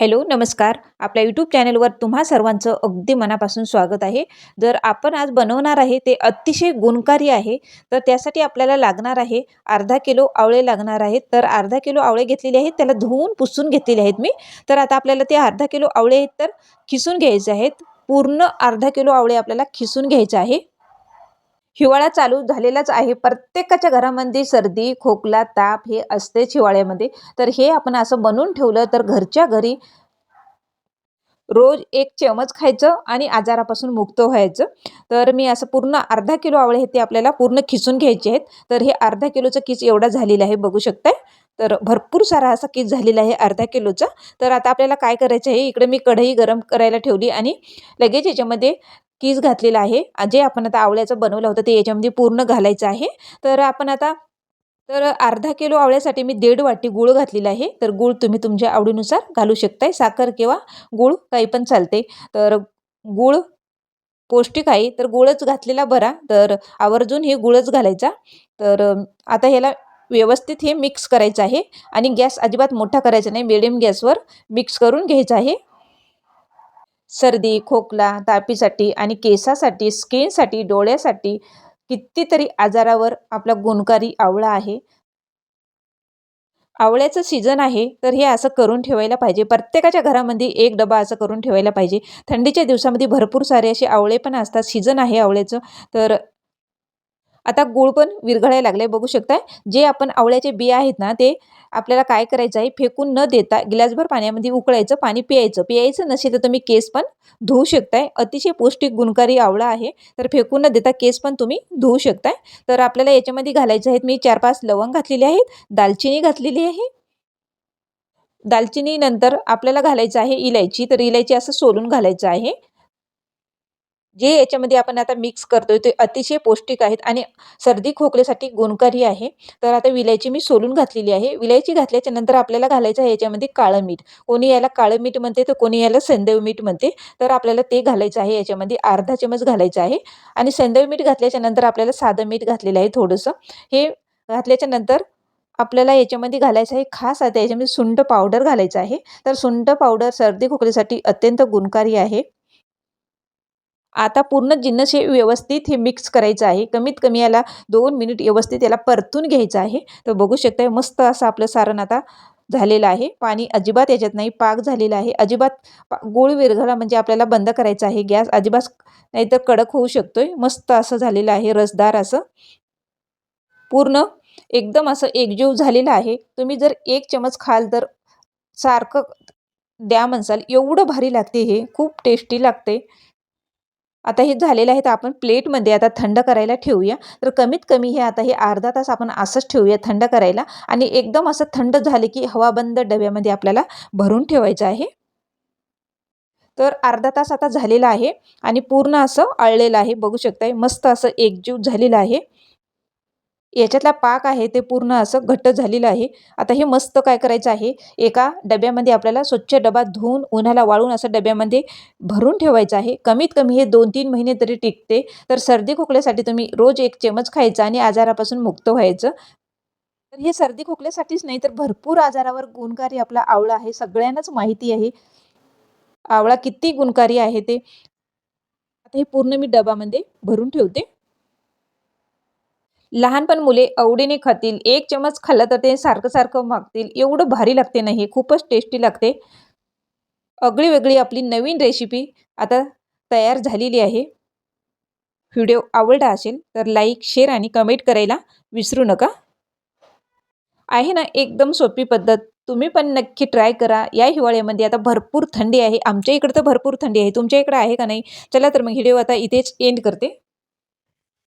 Hello नमस्कार. आपल्या YouTube चॅनलवर तुम्हा सर्वांचं अगदी मनापासून स्वागत आहे. जर आपण आज बनवणार आहे ते अतिशय गुणकारी आहे तर त्यासाठी आपल्याला लागणार आहे अर्धा किलो आवळे लागणार आहेत. तर अर्धा किलो आवळे घेतलेले आहेत त्याला धुवून पुसून घेतलेले आहेत मी. तर आता आपल्याला ते अर्धा किलो आवळे आहेत तर खिसून घ्यायचे आहेत. पूर्ण अर्धा किलो आवळे आपल्याला खिसून घ्यायचे आहे. हिवाळा चालू झालेलाच आहे. प्रत्येकाच्या घरामध्ये सर्दी खोकला ताप हे असतेच हिवाळ्यामध्ये. तर हे आपण असं बनवून ठेवलं तर घरच्या घरी रोज एक चमच खायचं आणि आजारापासून मुक्त व्हायचं. तर मी असं पूर्ण अर्धा किलो आवळे हे ते आपल्याला पूर्ण खिसून घ्यायचे आहेत. तर हे अर्धा किलोचं किस एवढा झालेला आहे बघू शकताय. तर भरपूर सारा असा किस झालेला आहे अर्धा किलोचा. तर आता आपल्याला काय करायचं आहे? इकडे मी कढई गरम करायला ठेवली आणि लगेच याच्यामध्ये कीस घातलेला आहे. जे आपण आता आवळ्याचं बनवलं होतं ते याच्यामध्ये पूर्ण घालायचं आहे. तर आपण आता तर अर्धा किलो आवळ्यासाठी मी दीड वाटी गूळ घातलेला आहे. तर गूळ तुम्ही तुमच्या आवडीनुसार घालू शकताय. साखर किंवा गूळ काही पण चालते. तर गूळ पौष्टिक आहे. तर गुळच घातलेला बरा. तर आवर्जून हे गुळच घालायचा. तर आता ह्याला व्यवस्थित हे मिक्स करायचं आहे. आणि गॅस अजिबात मोठा करायचा नाही. मिडियम गॅसवर मिक्स करून घ्यायचा आहे. सर्दी खोकला तापीसाठी आणि केसासाठी स्किनसाठी डोळ्यासाठी कितीतरी आजारावर आपला गुणकारी आवळा आहे. आवळ्याचं सीझन आहे तर हे असं करून ठेवायला पाहिजे. प्रत्येकाच्या घरामध्ये एक डबा असं करून ठेवायला पाहिजे. थंडीच्या दिवसामध्ये भरपूर सारे असे आवळे पण असतात. सीझन आहे आवळ्याचं. तर आता गूळ पण विरघळायला लागले बघू शकताय जे आपण आवळ्याचे बिया आहेत ना ते आपल्याला काय करायचं आहे? फेकून न देता गिलासभर पाण्यामध्ये उकळायचं पाणी पियायचं. पियायचं नसेल तर तुम्ही केस पण धुवू शकताय. अतिशय पौष्टिक गुणकारी आवळा आहे. तर फेकून न देता केस पण तुम्ही धुवू शकताय. तर आपल्याला याच्यामध्ये घालायचे आहेत मी चार पाच लवंग घातलेले आहेत दालचिनी घातलेली आहे. दालचिनी नंतर आपल्याला घालायचं आहे इलायची. तर इलायची असं सोलून घालायचं आहे. जे याच्यामध्ये आपण आता मिक्स करतोय ते अतिशय पौष्टिक आहेत आणि सर्दी खोकल्यासाठी गुणकारी आहे. तर आता विलायची मी सोलून घातलेली आहे. विलायची घातल्याच्या नंतर आपल्याला घालायचं आहे याच्यामध्ये काळं मीठ. कोणी याला काळं मीठ म्हणते तर कोणी याला सेंदव मीठ म्हणते. तर आपल्याला ते घालायचं आहे याच्यामध्ये अर्धा चमच घालायचं आहे. आणि सेंदव मीठ घातल्याच्या नंतर आपल्याला साधं मीठ घातलेलं आहे थोडंसं. हे घातल्याच्या नंतर आपल्याला याच्यामध्ये घालायचं आहे खास आता याच्यामध्ये सुंठ पावडर घालायचं आहे. तर सुंठ पावडर सर्दी खोकल्यासाठी अत्यंत गुणकारी आहे. आता पूर्ण जिन्नस हे व्यवस्थित हे मिक्स करायचं आहे. कमीत कमी याला दोन मिनिट व्यवस्थित याला परतून घ्यायचं आहे. तर बघू शकता मस्त असं आपलं सारण आता झालेलं आहे. पाणी अजिबात याच्यात नाही पाक झालेला आहे. अजिबात गोळ विरघळा म्हणजे आपल्याला बंद करायचा आहे. गॅस अजिबात नाहीतर कडक होऊ शकतोय. मस्त असं झालेलं आहे रसदार असं. पूर्ण एकदम असं एकजीव झालेलं आहे. तुम्ही जर एक चमच खाल तर सारखं द्या म्हणसाल. एवढं भारी लागते हे. खूप टेस्टी लागते. आता हे झालेलं आहे तर आपण प्लेटमध्ये आता थंड करायला ठेवूया. तर कमीत कमी हे आता हे अर्धा तास आपण असंच ठेवूया थंड करायला. आणि एकदम असं थंड झाले की हवाबंद डब्यामध्ये आपल्याला भरून ठेवायचं आहे. तर अर्धा तास आता झालेला आहे आणि पूर्ण असं अळलेलं आहे. बघू शकताय मस्त असं एकजीव झालेलं आहे. याच्यातला पाक आहे ते पूर्ण असं घट्ट झालेलं आहे. आता हे मस्त काय करायचं आहे? एका डब्यामध्ये आपल्याला स्वच्छ डबा धुवून उन्हाला वाळून असं डब्यामध्ये भरून ठेवायचं आहे. कमीत कमी हे दोन तीन महिने तरी टिकते. तर सर्दी खोकल्यासाठी तुम्ही रोज एक चमच खायचा आणि आजारापासून मुक्त व्हायचं. तर हे सर्दी खोकल्यासाठीच नाही तर भरपूर आजारावर गुणकारी आपला आवळा आहे. सगळ्यांनाच माहिती आहे. आवळा किती गुणकारी आहे ते. आता हे पूर्ण मी डबामध्ये भरून ठेवते. लहानपण मुले आवडीने खातील एक चमच खाल्लं तर ते सारखं सारखं मागतील. एवढं भारी लागते नाही खूपच टेस्टी लागते. अगळी वेगळी आपली नवीन रेसिपी आता तयार झालेली आहे. व्हिडिओ आवडला असेल तर लाईक शेअर आणि कमेंट करायला विसरू नका. आहे ना एकदम सोपी पद्धत. तुम्ही पण नक्की ट्राय करा. या हिवाळ्यामध्ये आता भरपूर थंडी आहे. आमच्या इकडं तर भरपूर थंडी आहे. तुमच्या इकडं आहे का नाही? चला तर मग व्हिडिओ आता इथेच एंड करते.